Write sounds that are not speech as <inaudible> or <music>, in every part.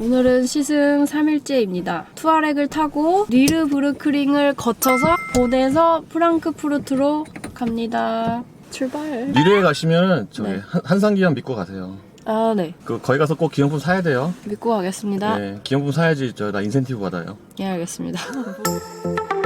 오늘은 시승 3일째입니다. 투아렉을 타고 니르브르크링을 거쳐서 본에서 프랑크푸르트로 갑니다. 출발. 미래에 가시면 저기 네. 한- 한상기업 믿고 가세요. 아, 네. 그 거기 가서 꼭 기념품 사야 돼요. 믿고 가겠습니다. 네, 기념품 사야지 저 나 인센티브 받아요. 예, 알겠습니다. <laughs>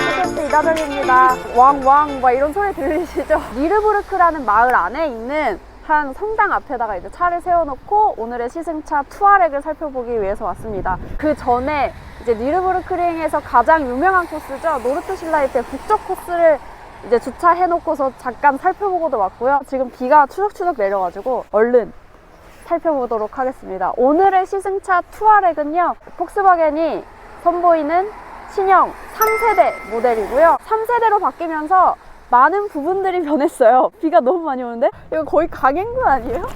소개스 이다정입니다. 왕왕 막 이런 소리 들리시죠? <laughs> 니르부르크라는 마을 안에 있는 한 성당 앞에다가 이제 차를 세워놓고 오늘의 시승차 투아렉을 살펴보기 위해서 왔습니다. 그 전에 이제 니르부르크링에서 가장 유명한 코스죠. 노르트실라이트의 북쪽 코스를 이제 주차해놓고서 잠깐 살펴보고도 왔고요. 지금 비가 추적추적 내려가지고 얼른 살펴보도록 하겠습니다. 오늘의 시승차 투아렉은요, 폭스바겐이 선보이는 신형 3세대 모델이고요. 3세대로 바뀌면서 많은 부분들이 변했어요. 비가 너무 많이 오는데? 이거 거의 강행군 아니에요?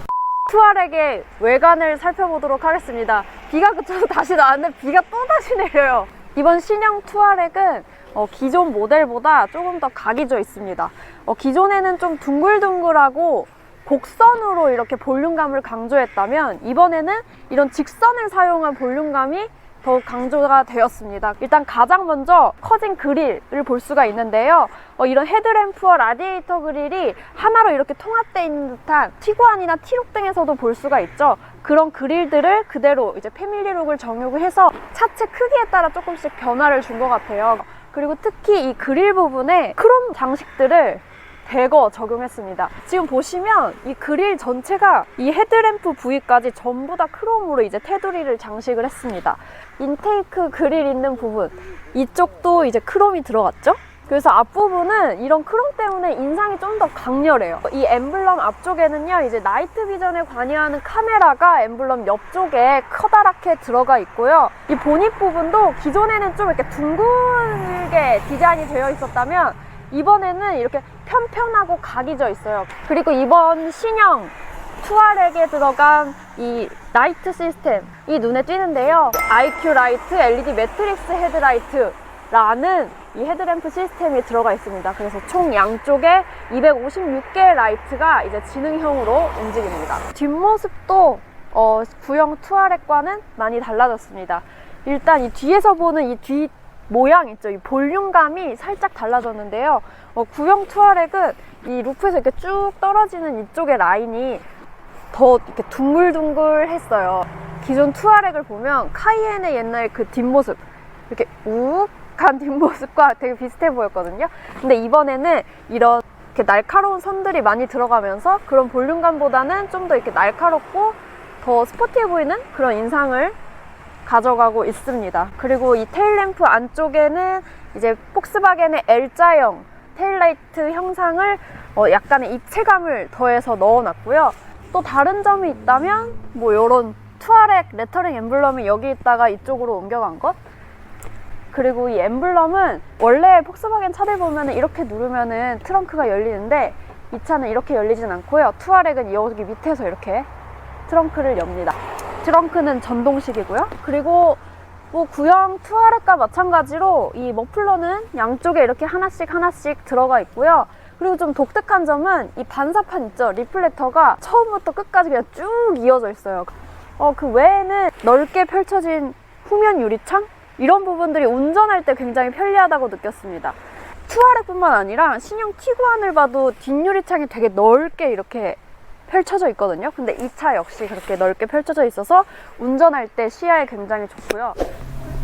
투아렉의 외관을 살펴보도록 하겠습니다. 비가 그쳐서 다시 나왔는데 비가 또 다시 내려요. 이번 신형 투아렉은 어, 기존 모델보다 조금 더 각이 져 있습니다. 어, 기존에는 좀 둥글둥글하고 곡선으로 이렇게 볼륨감을 강조했다면 이번에는 이런 직선을 사용한 볼륨감이 더 강조가 되었습니다. 일단 가장 먼저 커진 그릴을 볼 수가 있는데요. 어, 이런 헤드램프와 라디에이터 그릴이 하나로 이렇게 통합되어 있는 듯한 티구안이나 티룩 등에서도 볼 수가 있죠. 그런 그릴들을 그대로 이제 패밀리룩을 정육해서 차체 크기에 따라 조금씩 변화를 준 것 같아요. 그리고 특히 이 그릴 부분에 크롬 장식들을 대거 적용했습니다. 지금 보시면 이 그릴 전체가 이 헤드램프 부위까지 전부 다 크롬으로 이제 테두리를 장식을 했습니다. 인테이크 그릴 있는 부분 이쪽도 이제 크롬이 들어갔죠? 그래서 앞부분은 이런 크롬 때문에 인상이 좀 더 강렬해요. 이 엠블럼 앞쪽에는요, 이제 나이트 비전에 관여하는 카메라가 엠블럼 옆쪽에 커다랗게 들어가 있고요. 이 보닛 부분도 기존에는 좀 이렇게 둥글게 디자인이 되어 있었다면 이번에는 이렇게 편편하고 각이 져 있어요. 그리고 이번 신형 투아렉에 들어간 이 라이트 시스템 이 눈에 띄는데요. IQ 라이트 LED 매트릭스 헤드라이트 라는 이 헤드램프 시스템이 들어가 있습니다. 그래서 총 양쪽에 256개의 라이트가 이제 지능형으로 움직입니다. 뒷모습도 어, 구형 투아렉과는 많이 달라졌습니다. 일단 이 뒤에서 보는 이 뒤 모양 있죠? 이 볼륨감이 살짝 달라졌는데요. 어, 구형 투아렉은 이 루프에서 이렇게 쭉 떨어지는 이쪽의 라인이 더 이렇게 둥글둥글했어요. 기존 투아렉을 보면 카이엔의 옛날 그 뒷모습 이렇게 우욱한 <laughs> 뒷모습과 되게 비슷해 보였거든요. 근데 이번에는 이런 이렇게 날카로운 선들이 많이 들어가면서 그런 볼륨감보다는 좀 더 이렇게 날카롭고 더 스포티해 보이는 그런 인상을 가져가고 있습니다. 그리고 이 테일램프 안쪽에는 이제 폭스바겐의 L자형 테일라이트 형상을 어, 약간의 입체감을 더해서 넣어놨고요. 또 다른 점이 있다면 뭐 이런 투아렉 레터링 엠블럼이 여기 있다가 이쪽으로 옮겨간 것 그리고 이 엠블럼은 원래 폭스바겐 차들 보면 이렇게 누르면은 트렁크가 열리는데 이 차는 이렇게 열리진 않고요. 투아렉은 여기 밑에서 이렇게 트렁크를 엽니다. 트렁크는 전동식이고요. 그리고 뭐 구형 투아렉과 마찬가지로 이 머플러는 양쪽에 이렇게 하나씩 하나씩 들어가 있고요. 그리고 좀 독특한 점은 이 반사판 있죠. 리플렉터가 처음부터 끝까지 그냥 쭉 이어져 있어요. 어, 그 외에는 넓게 펼쳐진 후면 유리창? 이런 부분들이 운전할 때 굉장히 편리하다고 느꼈습니다. 투아렉뿐만 아니라 신형 티구안을 봐도 뒷유리창이 되게 넓게 이렇게 펼쳐져 있거든요. 근데 이 차 역시 그렇게 넓게 펼쳐져 있어서 운전할 때 시야에 굉장히 좋고요.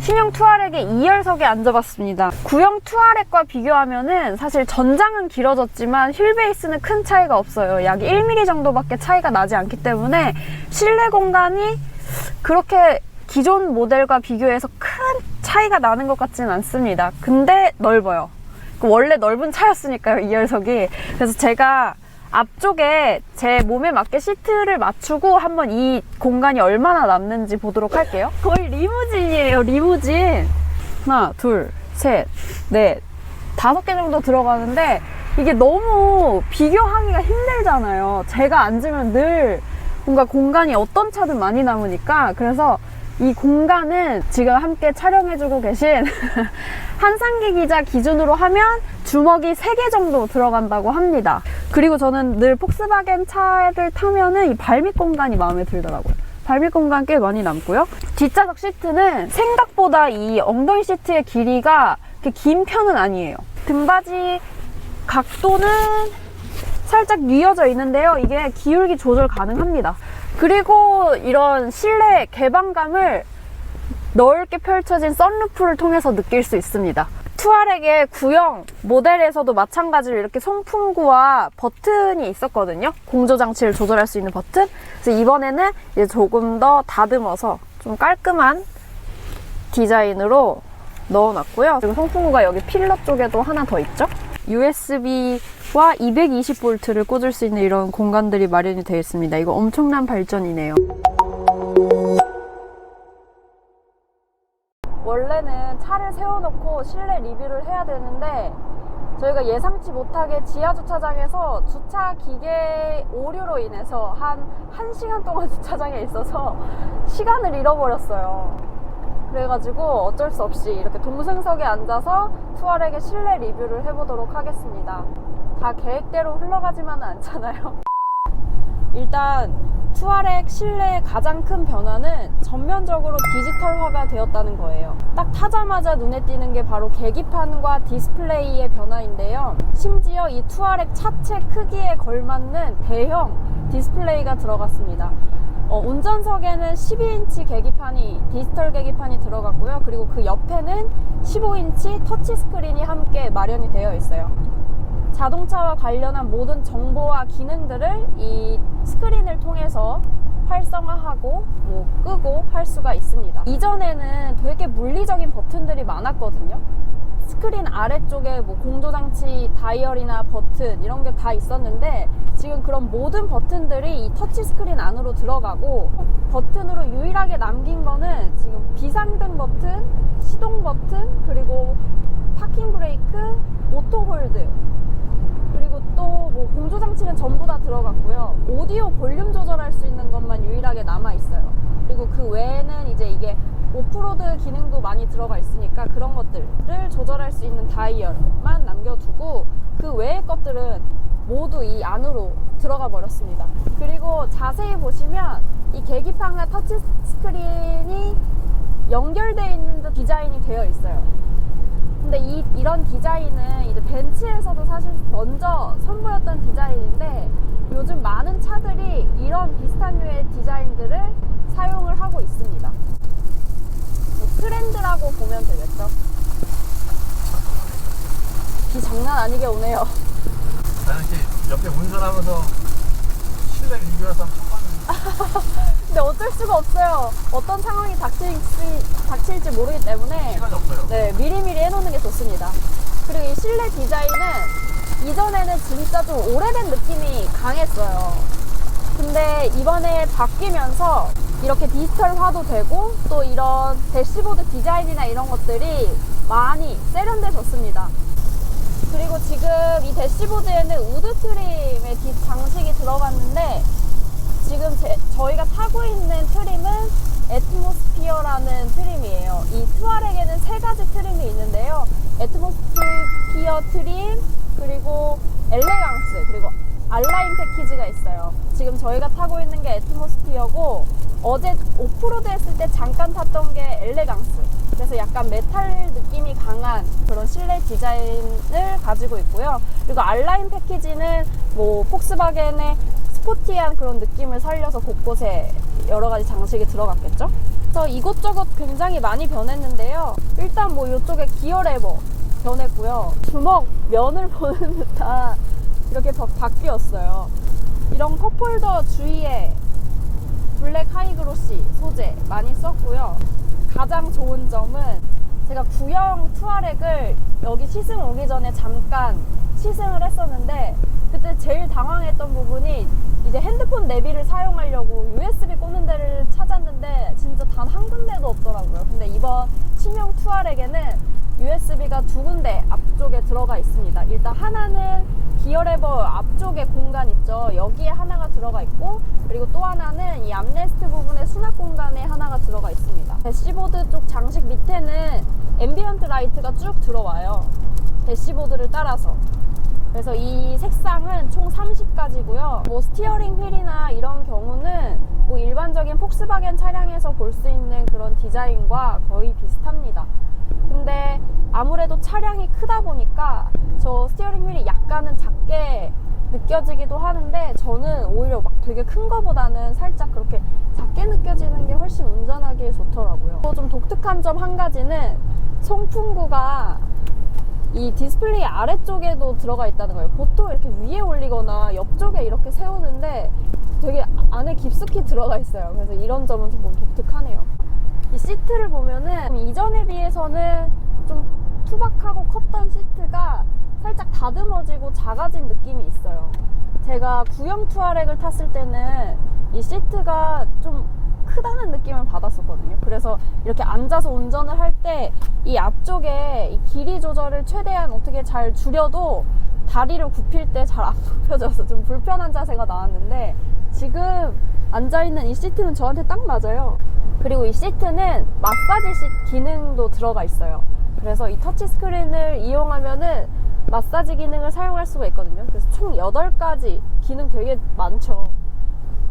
신형 투아렉의 2열석에 앉아봤습니다. 구형 투아렉과 비교하면은 사실 전장은 길어졌지만 휠 베이스는 큰 차이가 없어요. 약 1mm 정도밖에 차이가 나지 않기 때문에 실내 공간이 그렇게 기존 모델과 비교해서 큰 차이가 나는 것 같지는 않습니다. 근데 넓어요. 그 원래 넓은 차였으니까요, 2열석이. 그래서 제가 앞쪽에 제 몸에 맞게 시트를 맞추고 한번 이 공간이 얼마나 남는지 보도록 할게요. 거의 리무진이에요, 리무진. 하나, 둘, 셋, 넷, 다섯 개 정도 들어가는데 이게 너무 비교하기가 힘들잖아요. 제가 앉으면 늘 뭔가 공간이 어떤 차든 많이 남으니까 그래서 이 공간은 지금 함께 촬영해주고 계신 <laughs> 한상기 기자 기준으로 하면 주먹이 3개 정도 들어간다고 합니다. 그리고 저는 늘 폭스바겐 차를 타면은 이 발밑 공간이 마음에 들더라고요. 발밑 공간 꽤 많이 남고요. 뒷좌석 시트는 생각보다 이 엉덩이 시트의 길이가 긴 편은 아니에요. 등받이 각도는 살짝 뉘어져 있는데요. 이게 기울기 조절 가능합니다. 그리고 이런 실내 개방감을 넓게 펼쳐진 썬루프를 통해서 느낄 수 있습니다. 투아렉의 구형 모델에서도 마찬가지로 이렇게 송풍구와 버튼이 있었거든요. 공조 장치를 조절할 수 있는 버튼. 그래서 이번에는 이제 조금 더 다듬어서 좀 깔끔한 디자인으로 넣어놨고요. 그리고 송풍구가 여기 필러 쪽에도 하나 더 있죠. USB 와 220V를 꽂을 수 있는 이런 공간들이 마련이 되어 있습니다. 이거 엄청난 발전이네요. 원래는 차를 세워놓고 실내 리뷰를 해야 되는데 저희가 예상치 못하게 지하 주차장에서 주차 기계 오류로 인해서 한 1시간 동안 <laughs> 주차장에 있어서 시간을 잃어버렸어요. 그래가지고 어쩔 수 없이 이렇게 동승석에 앉아서 투아렉의 실내 리뷰를 해보도록 하겠습니다. 다 계획대로 흘러가지만은 않잖아요. <laughs> 일단 투아렉 실내의 가장 큰 변화는 전면적으로 디지털화가 되었다는 거예요. 딱 타자마자 눈에 띄는 게 바로 계기판과 디스플레이의 변화인데요. 심지어 이 투아렉 차체 크기에 걸맞는 대형 디스플레이가 들어갔습니다. 어, 운전석에는 12인치 계기판이 디지털 계기판이 들어갔고요. 그리고 그 옆에는 15인치 터치 스크린이 함께 마련이 되어 있어요. 자동차와 관련한 모든 정보와 기능들을 이 스크린을 통해서 활성화하고 뭐 끄고 할 수가 있습니다. 이전에는 되게 물리적인 버튼들이 많았거든요. 스크린 아래쪽에 뭐 공조장치 다이얼이나 버튼 이런 게 다 있었는데 지금 그런 모든 버튼들이 이 터치 스크린 안으로 들어가고 버튼으로 유일하게 남긴 거는 지금 비상등 버튼, 시동 버튼, 그리고 파킹 브레이크, 오토 홀드 또 뭐 공조 장치는 전부 다 들어갔고요. 오디오 볼륨 조절할 수 있는 것만 유일하게 남아 있어요. 그리고 그 외에는 이제 이게 오프로드 기능도 많이 들어가 있으니까 그런 것들을 조절할 수 있는 다이얼만 남겨두고 그 외의 것들은 모두 이 안으로 들어가 버렸습니다. 그리고 자세히 보시면 이 계기판과 터치 스크린이 연결되어 있는 듯 디자인이 되어 있어요. 근데 이, 이런 디자인은 이제 벤츠에서도 사실 먼저 선보였던 디자인인데 요즘 많은 차들이 이런 비슷한 류의 디자인들을 사용을 하고 있습니다. 뭐 트렌드라고 보면 되겠죠. 비 장난 아니게 오네요. 나는 이렇게 옆에 운전하면서 실내 리뷰해서 한번 봤는데 <laughs> 근데 어쩔 수가 없어요. 어떤 상황이 닥칠지, 닥칠지 모르기 때문에 시간이 없어요. 네, 미리미리 해놓는 게 좋습니다. 그리고 이 실내 디자인은 이전에는 진짜 좀 오래된 느낌이 강했어요. 근데 이번에 바뀌면서 이렇게 디지털화도 되고 또 이런 대시보드 디자인이나 이런 것들이 많이 세련돼졌습니다. 그리고 지금 이 대시보드에는 우드 트림의 뒷 장식이 들어갔는데 지금 제- 저희가 타고 있는 트림은 애트모스피어라는 트림이에요. 이 투아렉에는 세 가지 트림이 있는데요. 애트모스피어 트림, 그리고 엘레강스, 그리고 알라인 패키지가 있어요. 지금 저희가 타고 있는 게 애트모스피어고 어제 오프로드 했을 때 잠깐 탔던 게 엘레강스. 그래서 약간 메탈 느낌이 강한 그런 실내 디자인을 가지고 있고요. 그리고 알라인 패키지는 뭐 폭스바겐의 스포티한 그런 느낌을 살려서 곳곳에 여러 가지 장식이 들어갔겠죠? 그래서 이것저것 굉장히 많이 변했는데요. 일단 뭐 이쪽에 기어 레버 변했고요. 주먹 면을 <laughs> 보는 듯한 이렇게 바, 바뀌었어요. 이런 컵홀더 주위에 블랙 하이그로시 소재 많이 썼고요. 가장 좋은 점은 제가 구형 투아렉을 여기 시승 오기 전에 잠깐 시승을 했었는데 그때 제일 당황했던 부분이 이제 핸드폰 내비를 사용하려고 USB 꽂는 데를 찾았는데 진짜 단 한 군데도 없더라고요. 근데 이번 신형 투아렉에는 USB가 두 군데 앞쪽에 들어가 있습니다. 일단 하나는 기어 레버 앞쪽에 공간 있죠. 여기에 하나가 들어가 있고 그리고 또 하나는 이 암레스트 부분에 수납 공간에 하나가 들어가 있습니다. 대시보드 쪽 장식 밑에는 앰비언트 라이트가 쭉 들어와요. 대시보드를 따라서. 그래서 이 색상은 총 30가지고요. 뭐 스티어링 휠이나 이런 경우는 뭐 일반적인 폭스바겐 차량에서 볼 수 있는 그런 디자인과 거의 비슷합니다. 근데 아무래도 차량이 크다 보니까 저 스티어링 휠이 약간은 작게 느껴지기도 하는데 저는 오히려 막 되게 큰 거보다는 살짝 그렇게 작게 느껴지는 게 훨씬 운전하기에 좋더라고요. 또 좀 독특한 점 한 가지는 송풍구가 이 디스플레이 아래쪽에도 들어가 있다는 거예요. 보통 이렇게 위에 올리거나 옆쪽에 이렇게 세우는데 되게 안에 깊숙이 들어가 있어요. 그래서 이런 점은 조금 독특하네요. 이 시트를 보면은 이전에 비해서는 좀 투박하고 컸던 시트가 살짝 다듬어지고 작아진 느낌이 있어요. 제가 구형 투아렉을 탔을 때는 이 시트가 좀 크다는 느낌을 받았었거든요. 그래서 이렇게 앉아서 운전을 할 때 이 앞쪽에 이 길이 조절을 최대한 어떻게 잘 줄여도 다리를 굽힐 때 잘 안 <laughs> 굽혀져서 좀 불편한 자세가 나왔는데 지금 앉아있는 이 시트는 저한테 딱 맞아요. 그리고 이 시트는 마사지 시 기능도 들어가 있어요. 그래서 이 터치 스크린을 이용하면은 마사지 기능을 사용할 수가 있거든요. 그래서 총 8가지 기능 되게 많죠.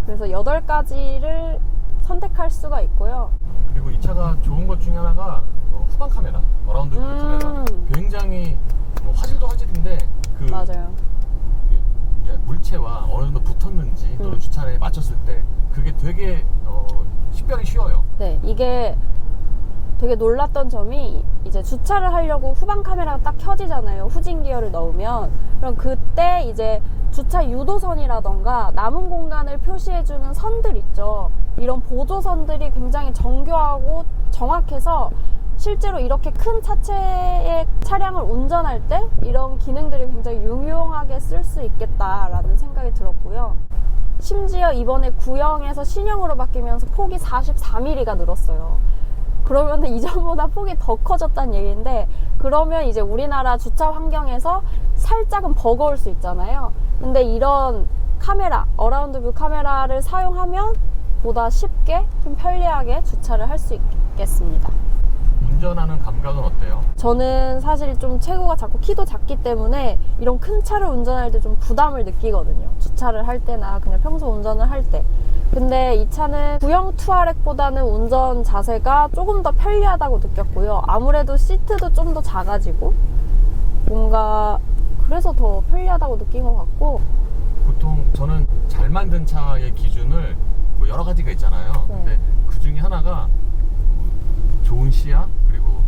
그래서 8가지를 선택할 수가 있고요. 그리고 이 차가 좋은 것 중에 하나가 어, 후방 카메라, 어라운드 뷰 음. 카메라. 굉장히 뭐 화질도 화질인데 그 맞아요. 이게 이게 물체와 어느 정도 붙었는지 또는 음. 주차에 맞췄을 때 그게 되게 어, 식별이 쉬워요. 네, 이게 되게 놀랐던 점이 이제 주차를 하려고 후방 카메라가 딱 켜지잖아요. 후진 기어를 넣으면. 그럼 그때 이제 주차 유도선이라던가 남은 공간을 표시해주는 선들 있죠. 이런 보조선들이 굉장히 정교하고 정확해서 실제로 이렇게 큰 차체의 차량을 운전할 때 이런 기능들이 굉장히 유용하게 쓸 수 있겠다라는 생각이 들었고요. 심지어 이번에 구형에서 신형으로 바뀌면서 폭이 44mm가 늘었어요. 그러면 이전보다 폭이 더 커졌다는 얘기인데 그러면 이제 우리나라 주차 환경에서 살짝은 버거울 수 있잖아요. 근데 이런 카메라, 어라운드 뷰 카메라를 사용하면 보다 쉽게 좀 편리하게 주차를 할 수 있겠습니다. 운전하는 감각은 어때요? 저는 사실 좀 체구가 작고 키도 작기 때문에 이런 큰 차를 운전할 때 좀 부담을 느끼거든요. 주차를 할 때나 그냥 평소 운전을 할 때. 근데 이 차는 구형 투아렉보다는 운전 자세가 조금 더 편리하다고 느꼈고요. 아무래도 시트도 좀 더 작아지고 뭔가 그래서 더 편리하다고 느낀 것 같고 보통 저는 잘 만든 차의 기준을 뭐 여러 가지가 있잖아요. 네. 근데 그 중에 하나가 뭐 좋은 시야 그리고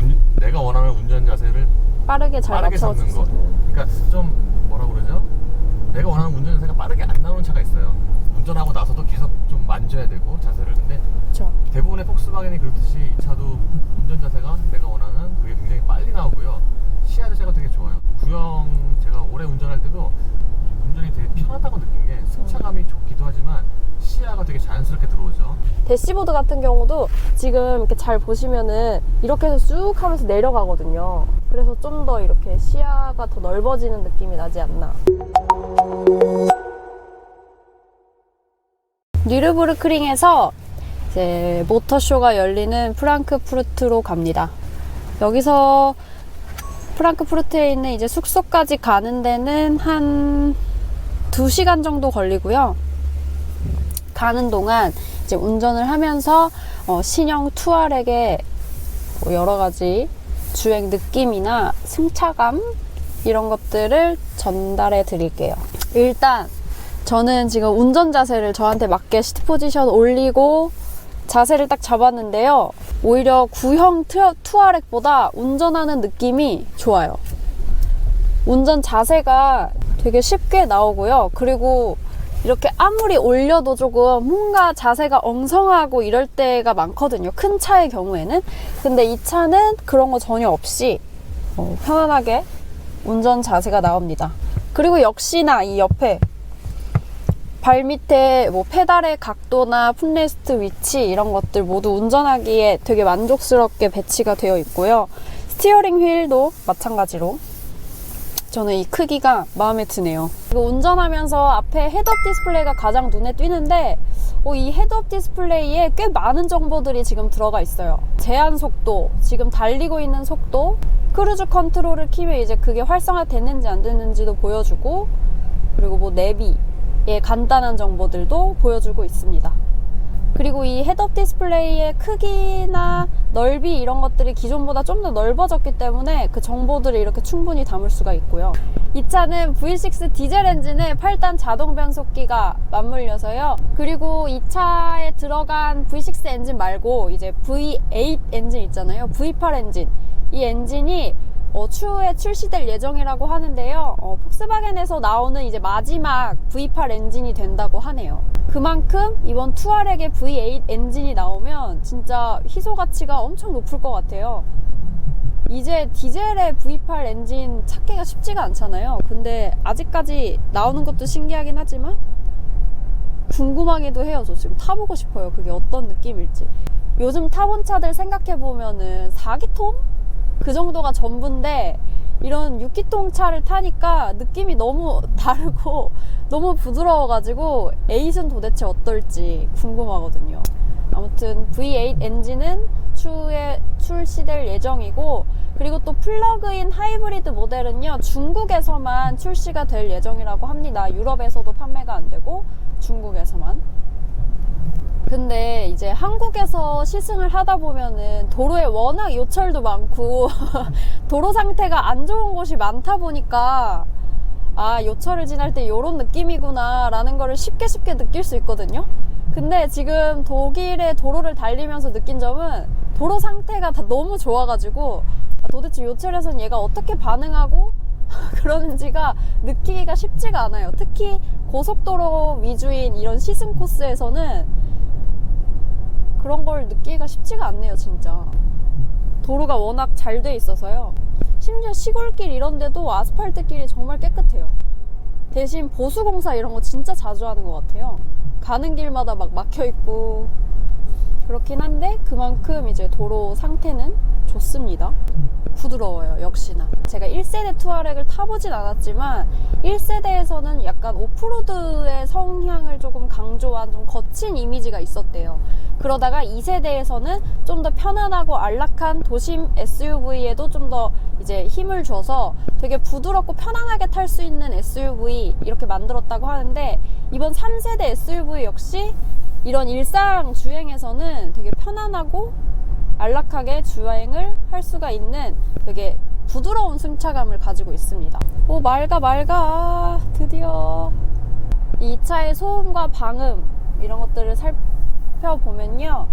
운- 내가 원하는 운전 자세를 빠르게 잘 빠르게 잡는 거. 그러니까 좀 뭐라 그러죠? 내가 원하는 운전 자세가 빠르게 안 나오는 차가 있어요. 운전하고 나서도 계속 좀 만져야 되고 자세를. 근데 그렇죠. 대부분의 폭스바겐이 그렇듯이 이 차도 운전 자세가 내가 원하는 그게 굉장히 빨리 나오고요. 시야 자세가 되게 좋아요. 구형 제가 오래 운전할 때도 운전이 되게 편하다고 느낀 게 승차감이 좋기도 하지만 시야가 되게 자연스럽게 들어오죠. 대시보드 같은 경우도 지금 이렇게 잘 보시면은 이렇게 해서 쑥 하면서 내려가거든요. 그래서 좀 더 이렇게 시야가 더 넓어지는 느낌이 나지 않나. 뉴르부르크링에서 이제 모터쇼가 열리는 프랑크푸르트로 갑니다. 여기서 프랑크푸르트에 있는 이제 숙소까지 가는 데는 한 2시간 정도 걸리고요. 가는 동안 이제 운전을 하면서 어, 신형 투아렉의 뭐 여러 가지 주행 느낌이나 승차감 이런 것들을 전달해 드릴게요. 일단 저는 지금 운전 자세를 저한테 맞게 시트 포지션 올리고 자세를 딱 잡았는데요. 오히려 구형 투- 투아렉보다 운전하는 느낌이 좋아요. 운전 자세가 되게 쉽게 나오고요. 그리고 이렇게 아무리 올려도 조금 뭔가 자세가 엉성하고 이럴 때가 많거든요. 큰 차의 경우에는. 근데 이 차는 그런 거 전혀 없이 어, 편안하게 운전 자세가 나옵니다. 그리고 역시나 이 옆에 발 밑에 뭐 페달의 각도나 풋레스트 위치 이런 것들 모두 운전하기에 되게 만족스럽게 배치가 되어 있고요. 스티어링 휠도 마찬가지로 저는 이 크기가 마음에 드네요. 이거 운전하면서 앞에 헤드업 디스플레이가 가장 눈에 띄는데 어, 이 헤드업 디스플레이에 꽤 많은 정보들이 지금 들어가 있어요. 제한 속도, 지금 달리고 있는 속도, 크루즈 컨트롤을 키면 이제 그게 활성화됐는지 안 됐는지도 보여주고 그리고 뭐 내비 의 간단한 정보들도 보여주고 있습니다. 그리고 이 헤드업 디스플레이의 크기나 넓이 이런 것들이 기존보다 좀 더 넓어졌기 때문에 그 정보들을 이렇게 충분히 담을 수가 있고요. 이 차는 V6 디젤 엔진에 8단 자동 변속기가 맞물려서요. 그리고 이 차에 들어간 V6 엔진 말고 이제 V8 엔진 있잖아요. V8 엔진. 이 엔진이 어, 추후에 출시될 예정이라고 하는데요. 어, 폭스바겐에서 나오는 이제 마지막 V8 엔진이 된다고 하네요. 그만큼 이번 투아렉의 V8 엔진이 나오면 진짜 희소 가치가 엄청 높을 것 같아요. 이제 디젤의 V8 엔진 찾기가 쉽지가 않잖아요. 근데 아직까지 나오는 것도 신기하긴 하지만 궁금하기도 해요. 저 지금 타보고 싶어요. 그게 어떤 느낌일지. 요즘 타본 차들 생각해보면은 4기통? 그 정도가 전부인데 이런 6기통 차를 타니까 느낌이 너무 <laughs> 다르고 너무 부드러워가지고 에잇은 도대체 어떨지 궁금하거든요. 아무튼 V8 엔진은 추후에 출시될 예정이고 그리고 또 플러그인 하이브리드 모델은요 중국에서만 출시가 될 예정이라고 합니다. 유럽에서도 판매가 안 되고 중국에서만. 근데 이제 한국에서 시승을 하다 보면은 도로에 워낙 요철도 많고 <laughs> 도로 상태가 안 좋은 곳이 많다 보니까 아 요철을 지날 때 요런 느낌이구나 라는 거를 쉽게 쉽게 느낄 수 있거든요. 근데 지금 독일의 도로를 달리면서 느낀 점은 도로 상태가 다 너무 좋아가지고 아, 도대체 요철에선 얘가 어떻게 반응하고 <laughs> 그러는지가 느끼기가 쉽지가 않아요. 특히 고속도로 위주인 이런 시승 코스에서는 그런 걸 느끼기가 쉽지가 않네요, 진짜. 도로가 워낙 잘 돼 있어서요. 심지어 시골길 이런 데도 아스팔트 길이 정말 깨끗해요. 대신 보수공사 이런 거 진짜 자주 하는 것 같아요. 가는 길마다 막 막혀 있고 그렇긴 한데 그만큼 이제 도로 상태는 좋습니다. 부드러워요, 역시나. 제가 1세대 투아렉을 타보진 않았지만 1세대에서는 약간 오프로드의 성향을 조금 강조한 좀 거친 이미지가 있었대요. 그러다가 2세대에서는 좀 더 편안하고 안락한 도심 SUV에도 좀 더 이제 힘을 줘서 되게 부드럽고 편안하게 탈 수 있는 SUV 이렇게 만들었다고 하는데 이번 3세대 SUV 역시 이런 일상 주행에서는 되게 편안하고 안락하게 주행을 할 수가 있는 되게 부드러운 승차감을 가지고 있습니다. 오, 맑아, 맑아. 드디어. 이 차의 소음과 방음, 이런 것들을 살펴보면요.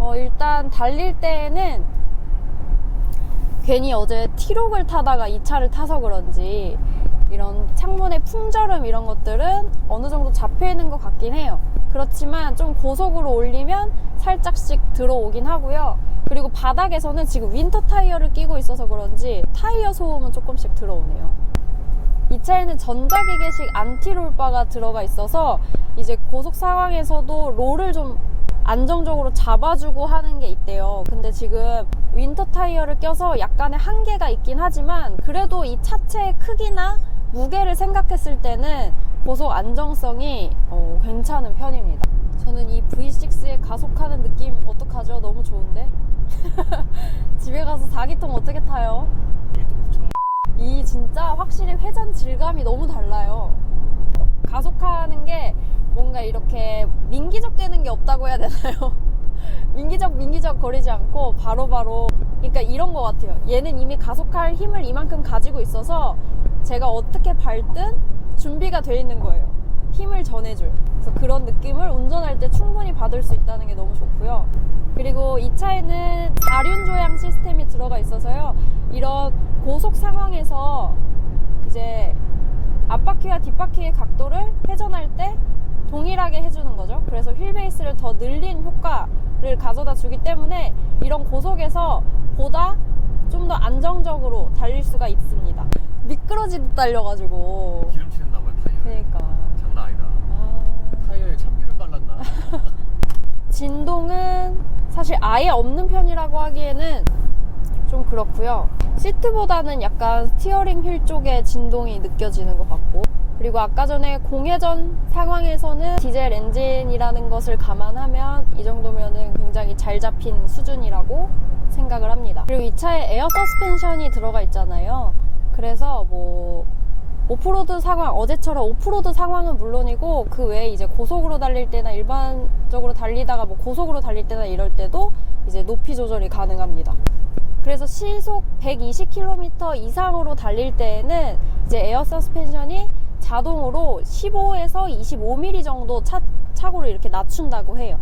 어, 일단 달릴 때에는 괜히 어제 티록을 타다가 이 차를 타서 그런지 이런 창문의 풍절음 이런 것들은 어느 정도 잡혀 있는 것 같긴 해요. 그렇지만 좀 고속으로 올리면 살짝씩 들어오긴 하고요. 그리고 바닥에서는 지금 윈터 타이어를 끼고 있어서 그런지 타이어 소음은 조금씩 들어오네요. 이 차에는 전자기계식 안티롤바가 들어가 있어서 이제 고속 상황에서도 롤을 좀 안정적으로 잡아주고 하는 게 있대요. 근데 지금 윈터 타이어를 껴서 약간의 한계가 있긴 하지만 그래도 이 차체의 크기나 무게를 생각했을 때는 고속 안정성이 어, 괜찮은 편입니다. 저는 이 V6의 가속하는 느낌 어떡하죠? 너무 좋은데? <laughs> 집에 가서 4기통 어떻게 타요? 이 진짜 확실히 회전 질감이 너무 달라요. 가속하는 게 뭔가 이렇게 민기적 되는 게 없다고 해야 되나요? <laughs> 민기적 민기적 거리지 않고 바로바로 그러니까 이런 것 같아요. 얘는 이미 가속할 힘을 이만큼 가지고 있어서 제가 어떻게 밟든 준비가 돼 있는 거예요. 힘을 전해줄. 그래서 그런 느낌을 운전할 때 충분히 받을 수 있다는 게 너무 좋고요. 그리고 이 차에는 자륜 조향 시스템이 들어가 있어서요. 이런 고속 상황에서 이제 앞바퀴와 뒷바퀴의 각도를 회전할 때 동일하게 해주는 거죠. 그래서 휠 베이스를 더 늘린 효과를 가져다 주기 때문에 이런 고속에서 보다 좀 더 안정적으로 달릴 수가 있습니다. 미끄러지듯 달려가지고. 타이어. 그니까. 장난 아니다. 아. 타이어에 참기름 발랐나? <laughs> 진동은 사실 아예 없는 편이라고 하기에는 좀 그렇고요. 시트보다는 약간 스티어링 휠 쪽에 진동이 느껴지는 것 같고 그리고 아까 전에 공회전 상황에서는 디젤 엔진이라는 것을 감안하면 이 정도면은 굉장히 잘 잡힌 수준이라고 생각을 합니다. 그리고 이 차에 에어 서스펜션이 들어가 있잖아요. 그래서 뭐 오프로드 상황, 어제처럼 오프로드 상황은 물론이고 그 외에 이제 고속으로 달릴 때나 일반적으로 달리다가 뭐 고속으로 달릴 때나 이럴 때도 이제 높이 조절이 가능합니다. 그래서 시속 120km 이상으로 달릴 때에는 이제 에어 서스펜션이 자동으로 15에서 25mm 정도 차, 차고를 이렇게 낮춘다고 해요.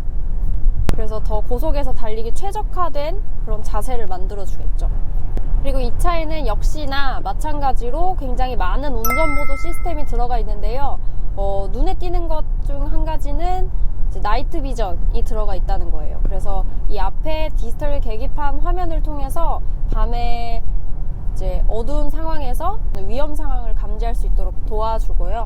그래서 더 고속에서 달리기 최적화된 그런 자세를 만들어 주겠죠. 그리고 이 차에는 역시나 마찬가지로 굉장히 많은 운전보도 시스템이 들어가 있는데요. 어, 눈에 띄는 것 중 한 가지는 나이트 비전이 들어가 있다는 거예요. 그래서 이 앞에 디지털 계기판 화면을 통해서 밤에 이제 어두운 상황에서 위험 상황을 감지할 수 있도록 도와주고요.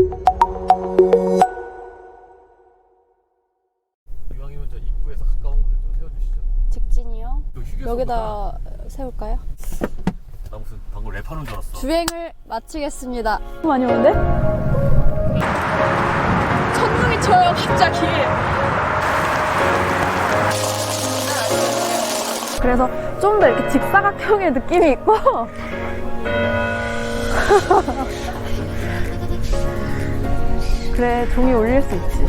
이왕이면 저 입구에서 가까운 곳에 좀 세워주시죠. 직진이요. 여기다 세울까요? 나 무슨 방금 랩하는 줄 알았어. 주행을 마치겠습니다. 많이 오는데? 천둥이 쳐요, 갑자기. 그래서 좀 더 이렇게 직사각형의 느낌이 있고 <laughs> 그래 종이 올릴 수 있지